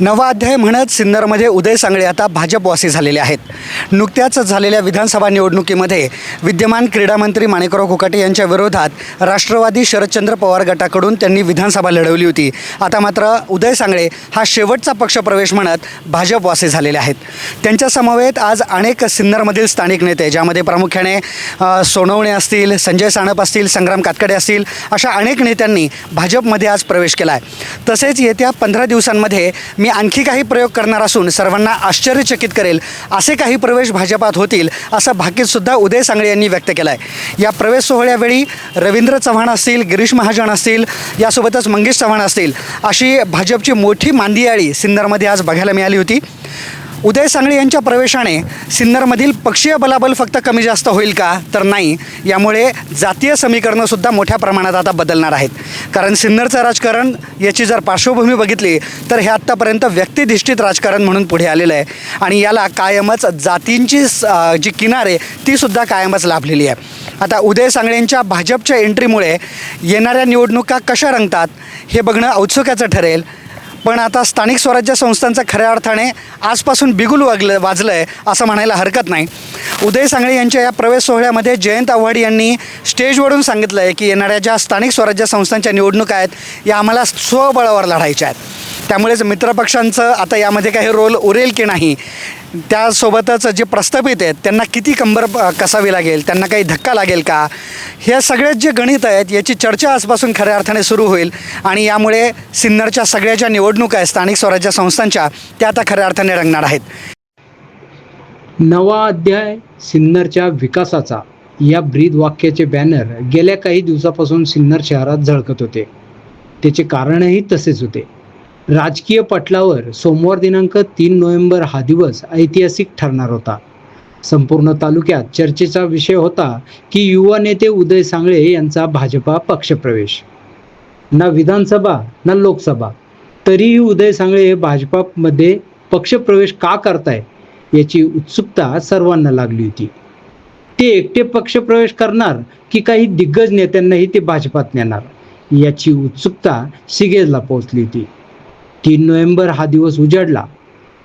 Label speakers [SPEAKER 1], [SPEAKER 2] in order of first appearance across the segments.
[SPEAKER 1] नवा अध्याय म्हणत सिन्नरमध्ये उदय सांगळे आता भाजपवासी झालेले आहेत. नुकत्याच झालेल्या विधानसभा निवडणुकीमध्ये विद्यमान क्रीडामंत्री माणिकराव कुकाटे यांच्या विरोधात राष्ट्रवादी शरदचंद्र पवार गटाकडून त्यांनी विधानसभा लढवली होती. आता मात्र उदय सांगळे हा शेवटचा पक्षप्रवेश म्हणत भाजपवासी झालेले आहेत. त्यांच्या समवेत आज अनेक सिन्नरमधील स्थानिक नेते ज्यामध्ये प्रामुख्याने सोनवणे असतील संजय साणप असतील संग्राम कातकडे असतील अशा अनेक नेत्यांनी भाजपमध्ये आज प्रवेश केला आहे तसेच येत्या पंधरा दिवसांमध्ये मी आणखी काही प्रयोग करणार असून सर्वांना आश्चर्यचकित करेल असे काही प्रवेश भाजपात होतील असं भाकीतसुद्धा उदय सांगळे यांनी व्यक्त केला आहे या प्रवेश सोहळ्यावेळी रवींद्र चव्हाण असतील गिरीश महाजन असतील यासोबतच मंगेश चव्हाण असतील अशी भाजपची मोठी मांदियाळी सिन्नरमध्ये आज बघायला मिळाली होती. उदय सांगळे यांच्या प्रवेशाने सिन्नरमधील पक्षीय बलाबल फक्त कमी जास्त होईल का? तर नाही. यामुळे जातीय समीकरणंसुद्धा मोठ्या प्रमाणात आता बदलणार आहेत. कारण सिन्नरचं राजकारण याची जर पार्श्वभूमी बघितली तर हे आत्तापर्यंत व्यक्तिधिष्ठित राजकारण म्हणून पुढे आलेलं आहे. आणि याला कायमच जातींची स- जी किनारे तीसुद्धा कायमच लाभलेली आहे. आता उदय सांगळेंच्या भाजपच्या एंट्रीमुळे येणाऱ्या निवडणुका कशा रंगतात हे बघणं औत्सुक्याचं ठरेल. पण आता स्थानिक स्वराज्य संस्थांचं खऱ्या अर्थाने आजपासून बिगुल वागलं वाजलं आहे असं म्हणायला हरकत नाही. उदय सांगळे यांच्या या प्रवेश सोहळ्यामध्ये जयंत आव्हाड यांनी स्टेजवरून सांगितलं आहे की येणाऱ्या ज्या स्थानिक स्वराज्य संस्थांच्या निवडणुका आहेत या आम्हाला स्वबळावर लढायच्या आहेत. त्यामुळेच मित्रपक्षांचं आता यामध्ये काही रोल उरेल की नाही त्यासोबतच जे प्रस्थापित आहेत त्यांना किती कंबर प- कसावी लागेल त्यांना काही धक्का लागेल का? हे सगळ्यात जे गणित आहेत याची चर्चा आजपासून खऱ्या अर्थाने सुरू होईल आणि यामुळे सिन्नरच्या सगळ्या ज्या निवडणुका आहेत स्थानिक स्वराज्य संस्थांच्या त्या आता खऱ्या अर्थाने रंगणार आहेत.
[SPEAKER 2] नवा अध्याय सिन्नरच्या विकासाचा. या ब्रीद वाक्याचे बॅनर गेल्या काही दिवसापासून सिन्नर शहरात झळकत होते. त्याचे कारणही तसेच होते. राजकीय पटलावर सोमवार दिनांक तीन नोव्हेंबर हा दिवस ऐतिहासिक ठरणार होता. संपूर्ण तालुक्यात चर्चेचा विषय होता की युवा नेते उदय सांगळे यांचा भाजपा पक्षप्रवेश. ना विधानसभा ना लोकसभा. तरीही उदय सांगळे भाजपामध्ये पक्षप्रवेश का करताय याची उत्सुकता सर्वांना लागली होती. ते एकटे पक्षप्रवेश करणार की काही दिग्गज नेत्यांनाही ते भाजपात नेणार याची उत्सुकता सिगेजला पोहोचली होती. तीन नोव्हेंबर हा दिवस उजाडला.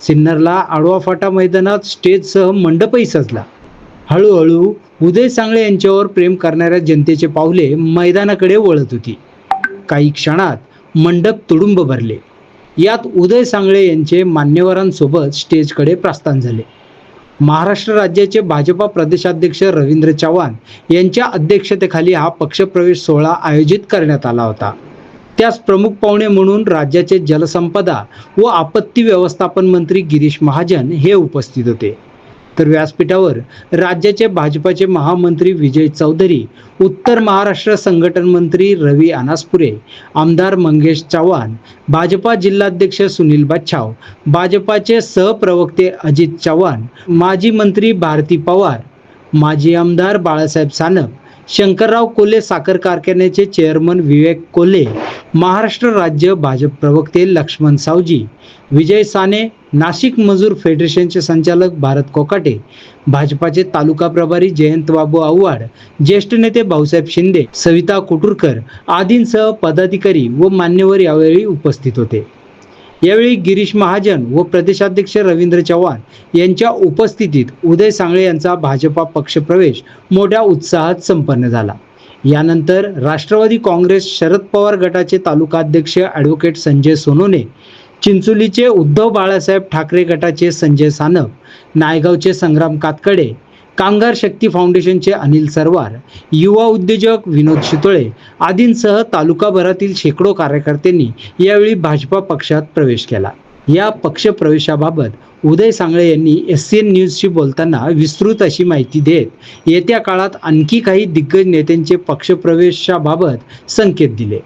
[SPEAKER 2] सिन्नरला आडवा फाटा मैदानात स्टेजसह मंडपही सजला. हळूहळू उदय सांगळे यांच्यावर प्रेम करणाऱ्या जनतेचे पावले मैदानाकडे वळत होती. काही क्षणात मंडप तुडुंब भरले. यात उदय सांगळे यांचे मान्यवरांसोबत स्टेजकडे प्रस्थान झाले. महाराष्ट्र राज्याचे भाजपा प्रदेशाध्यक्ष रवींद्र चव्हाण यांच्या अध्यक्षतेखाली हा पक्षप्रवेश सोहळा आयोजित करण्यात आला होता. त्यास प्रमुख पाहुणे म्हणून राज्याचे जलसंपदा व आपत्ती व्यवस्थापन मंत्री गिरीश महाजन हे उपस्थित होते. तर व्यासपीठावर राज्याचे भाजपाचे महामंत्री विजय चौधरी उत्तर महाराष्ट्र संघटन मंत्री रवी अनासपुरे आमदार मंगेश चव्हाण भाजपा जिल्हाध्यक्ष सुनील बच्छाव भाजपाचे सहप्रवक्ते अजित चव्हाण माजी मंत्री भारती पवार माजी आमदार बाळासाहेब सानप शंकरराव कोल्हे साखर कारखान्याचे चेअरमन विवेक कोल्हे महाराष्ट्र राज्य भाजप प्रवक्ते लक्ष्मण सावजी विजय साने नाशिक मजूर फेडरेशनचे संचालक भारत कोकाटे भाजपाचे तालुका प्रभारी जयंत बाबू आव्हाड ज्येष्ठ नेते भाऊसाहेब शिंदे सविता कुटुरकर आदींसह पदाधिकारी व मान्यवर यावेळी उपस्थित होते. यावेळी गिरीश महाजन व प्रदेशाध्यक्ष रवींद्र चव्हाण यांच्या उपस्थितीत उदय सांगळे यांचा भाजपा पक्षप्रवेश मोठ्या उत्साहात संपन्न झाला. यानंतर राष्ट्रवादी काँग्रेस शरद पवार गटाचे तालुकाध्यक्ष ॲडव्होकेट संजय सोनोने चिंचोलीचे उद्धव बाळासाहेब ठाकरे गटाचे संजय सानप नायगावचे संग्राम कातकडे कामगार शक्ती फाउंडेशनचे अनिल सरवार युवा उद्योजक विनोद शितोळे आदींसह तालुकाभरातील शेकडो कार्यकर्त्यांनी यावेळी भाजपा पक्षात प्रवेश केला. या पक्षप्रवेशाबाबत उदय सांगळे यांनी एस सी एन न्यूजशी बोलताना विस्तृत अशी माहिती देत येत्या काळात आणखी काही दिग्गज नेत्यांचे पक्षप्रवेशाबाबत संकेत दिले.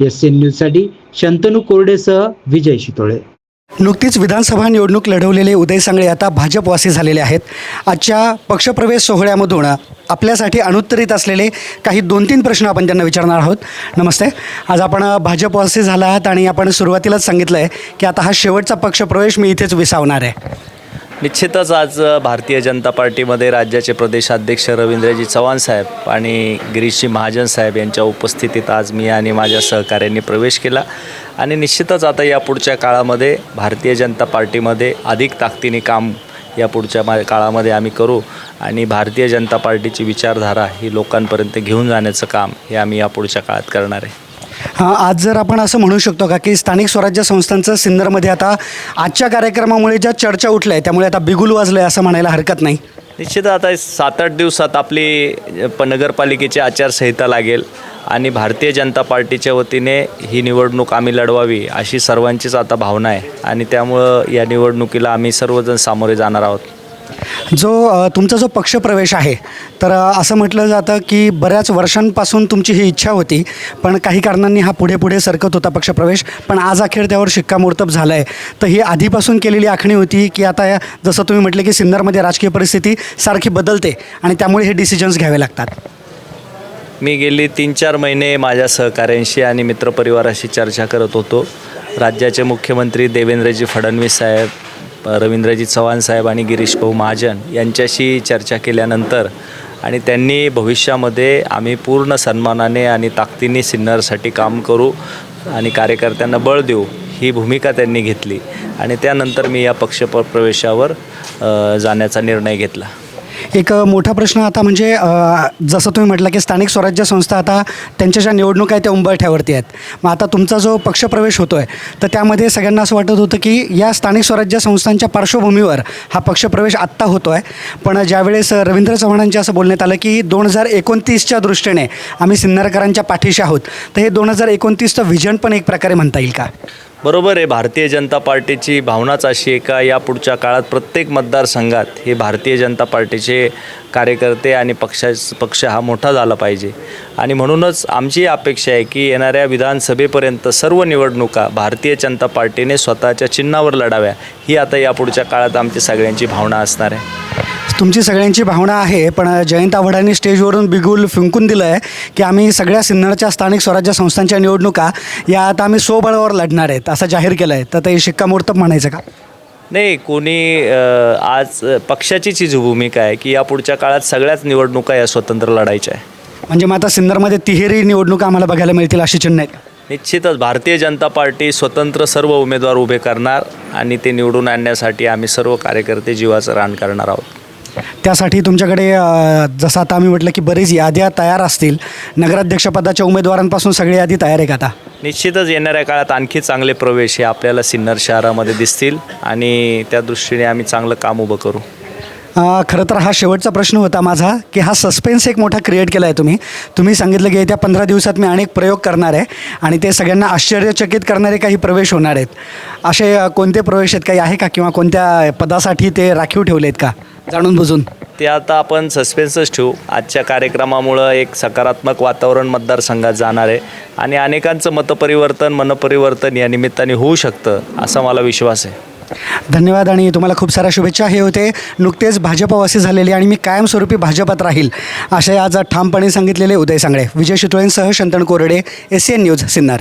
[SPEAKER 2] एस सी एन न्यूजसाठी शंतनू कोरडेसह विजय शितोळे.
[SPEAKER 1] नुकतीच विधानसभा निवडणूक लढवलेले उदय सांगळे आता भाजपवासी झालेले आहेत. आजच्या पक्षप्रवेश सोहळ्यामधून आपल्यासाठी अनुत्तरित असलेले काही दोन तीन प्रश्न आपण त्यांना विचारणार आहोत. नमस्ते. आज आपण भाजपवासी झाला आहात आणि आपण सुरुवातीलाच सांगितलं आहे की आता हा शेवटचा पक्षप्रवेश मी इथेच विसावणार आहे.
[SPEAKER 3] निश्चितच आज भारतीय जनता पार्टीमध्ये राज्याचे प्रदेशाध्यक्ष रवींद्रजी चव्हाण साहेब आणि गिरीशजी महाजन साहेब यांच्या उपस्थितीत आज मी आणि माझ्या सहकाऱ्यांनी प्रवेश केला. आणि निश्चितच आता या पुढच्या काळामध्ये भारतीय जनता पार्टीमध्ये अधिक ताकदीने काम या पुढच्या मा काळामध्ये आम्ही करू आणि भारतीय जनता पार्टीची विचारधारा ही लोकांपर्यंत घेऊन जाण्याचं काम हे आम्ही या पुढच्या काळात करणार आहे.
[SPEAKER 1] हां आज जर आपण असं म्हणू शकतो का की स्थानिक स्वराज्य संस्थांचं सिन्नरमध्ये आता आजच्या कार्यक्रमामुळे ज्या चर्चा उठल्या आहे त्यामुळे आता बिगुल वाजलं आहे असं म्हणायला हरकत नाही.
[SPEAKER 3] निश्चित आता सात आठ दिवसात आपली नगरपालिकेची आचारसंहिता लागेल. आणि भारतीय जनता पार्टीच्या वतीने ही निवडणूक आम्ही लढवावी अशी सर्वांचीच आता भावना आहे. आणि त्यामुळं या निवडणुकीला आम्ही सर्वजण सामोरे जाणार आहोत.
[SPEAKER 1] जो तुमचा जो पक्षप्रवेश आहे तर असं म्हटलं जातं की बऱ्याच वर्षांपासून तुमची ही इच्छा होती पण काही कारणांनी हा पुढे पुढे सरकत होता पक्षप्रवेश पण आज अखेर त्यावर शिक्कामोर्तब झालं आहे तर ही आधीपासून केलेली आखणी होती की आता या जसं तुम्ही म्हटलं की सिन्नरमध्ये राजकीय परिस्थिती सारखी बदलते आणि त्यामुळे हे डिसिजन्स घ्यावे लागतात.
[SPEAKER 3] मी गेली तीन चार महिने माझ्या सहकाऱ्यांशी आणि मित्रपरिवाराशी चर्चा करत होतो. राज्याचे मुख्यमंत्री देवेंद्रजी फडणवीस साहेब रवींद्रजी चव्हाण साहेब आणि गिरीश भाऊ महाजन यांच्याशी चर्चा केल्यानंतर आणि त्यांनी भविष्यामध्ये आम्ही पूर्ण सन्मानाने आणि ताकदीने सिन्नरसाठी काम करू आणि कार्यकर्त्यांना बळ देऊ ही भूमिका त्यांनी घेतली आणि त्यानंतर मी या पक्ष प्रवेशावर जाण्याचा निर्णय घेतला.
[SPEAKER 1] एक मोठा प्रश्न आता म्हणजे जसं तुम्ही म्हटलं की स्थानिक स्वराज्य संस्था आता त्यांच्या ज्या निवडणुका आहेत त्या उंबरठ्यावरती आहेत. मग आता तुमचा जो पक्षप्रवेश होतो आहे तर त्यामध्ये सगळ्यांना असं वाटत होतं की या स्थानिक स्वराज्य संस्थांच्या पार्श्वभूमीवर हा पक्षप्रवेश आत्ता होतो आहे पण ज्यावेळेस रवींद्र चव्हाणांचे असं बोलण्यात आलं की दोन हजार एकोणतीसच्या दृष्टीने आम्ही सिन्नरकरांच्या पाठीशी आहोत तर हे दोन हजार एकोणतीसचं व्हिजन पण एक प्रकारे म्हणता येईल का?
[SPEAKER 3] बरोबर आहे भारतीय जनता पार्टीची भावनाच अशी आहे का? या पुढच्या काळात प्रत्येक मतदारसंघात हे भारतीय जनता पार्टीचे कार्यकर्ते आणि पक्षा पक्ष हा मोठा झाला पाहिजे. आणि म्हणूनच आमची अपेक्षा आहे की येणाऱ्या विधानसभेपर्यंत सर्व निवडणुका भारतीय जनता पार्टीने स्वतःच्या चिन्हावर लढाव्या. ही आता या पुढच्या काळात आमची सगळ्यांची भावना असणार आहे.
[SPEAKER 1] तुमची सगळ्यांची भावना आहे पण जयंत आव्हाडांनी स्टेजवरून बिगुल फिंकून दिलं आहे की आम्ही सगळ्या सिन्नरच्या स्थानिक स्वराज्य संस्थांच्या निवडणुका या आता आम्ही स्वबळावर लढणार आहेत असं जाहीर केलं आहे तर ते शिक्कामोर्तब म्हणायचं का?
[SPEAKER 3] नाही कोणी आज पक्षाचीच ही भूमिका आहे की या पुढच्या काळात सगळ्याच निवडणुका या स्वतंत्र लढायच्या आहे
[SPEAKER 1] म्हणजे मग आता सिन्नरमध्ये तिहेरी निवडणुका आम्हाला बघायला मिळतील अशी चिन्ह आहेत का?
[SPEAKER 3] निश्चितच भारतीय जनता पार्टी स्वतंत्र सर्व उमेदवार उभे करणार आणि ते निवडून आणण्यासाठी आम्ही सर्व कार्यकर्ते जीवाचं रान करणार आहोत.
[SPEAKER 1] त्यासाठी तुमच्याकडे जसं आता आम्ही म्हटलं की बरीच याद्या तयार असतील. नगराध्यक्षपदाच्या उमेदवारांपासून सगळी यादी तयार आहे का आता?
[SPEAKER 3] निश्चितच येणाऱ्या काळात आणखी चांगले प्रवेश हे आपल्याला सिन्नर शहरामध्ये दिसतील आणि त्या दृष्टीने आम्ही चांगलं काम उभं करू.
[SPEAKER 1] खरं तर हा शेवटचा प्रश्न होता माझा की हा सस्पेन्स एक मोठा क्रिएट केला आहे तुम्ही. तुम्ही सांगितलं की येत्या पंधरा दिवसात मी अनेक प्रयोग करणार आहे आणि ते सगळ्यांना आश्चर्यचकित करणारे काही प्रवेश होणार आहेत. असे कोणते प्रवेश आहेत? काही आहे का? किंवा कोणत्या पदासाठी ते राखीव ठेवले आहेत का? जाणून बुजून.
[SPEAKER 3] ते आता आपण सस्पेन्सच ठेवू. आजच्या कार्यक्रमामुळं एक सकारात्मक वातावरण मतदारसंघात जाणार आहे आणि अनेकांचं मतपरिवर्तन मनपरिवर्तन या निमित्ताने होऊ शकतं असा मला विश्वास आहे.
[SPEAKER 1] धन्यवाद आणि तुम्हाला खूप साऱ्या शुभेच्छा. हे होते नुकतेच भाजपवासी झालेले आणि मी कायमस्वरूपी भाजपात राहील असे आज ठामपणे सांगितलेले उदय सांगळे. विजय शितोळेंसह शंतन कोरडे एस एन न्यूज सिन्नर.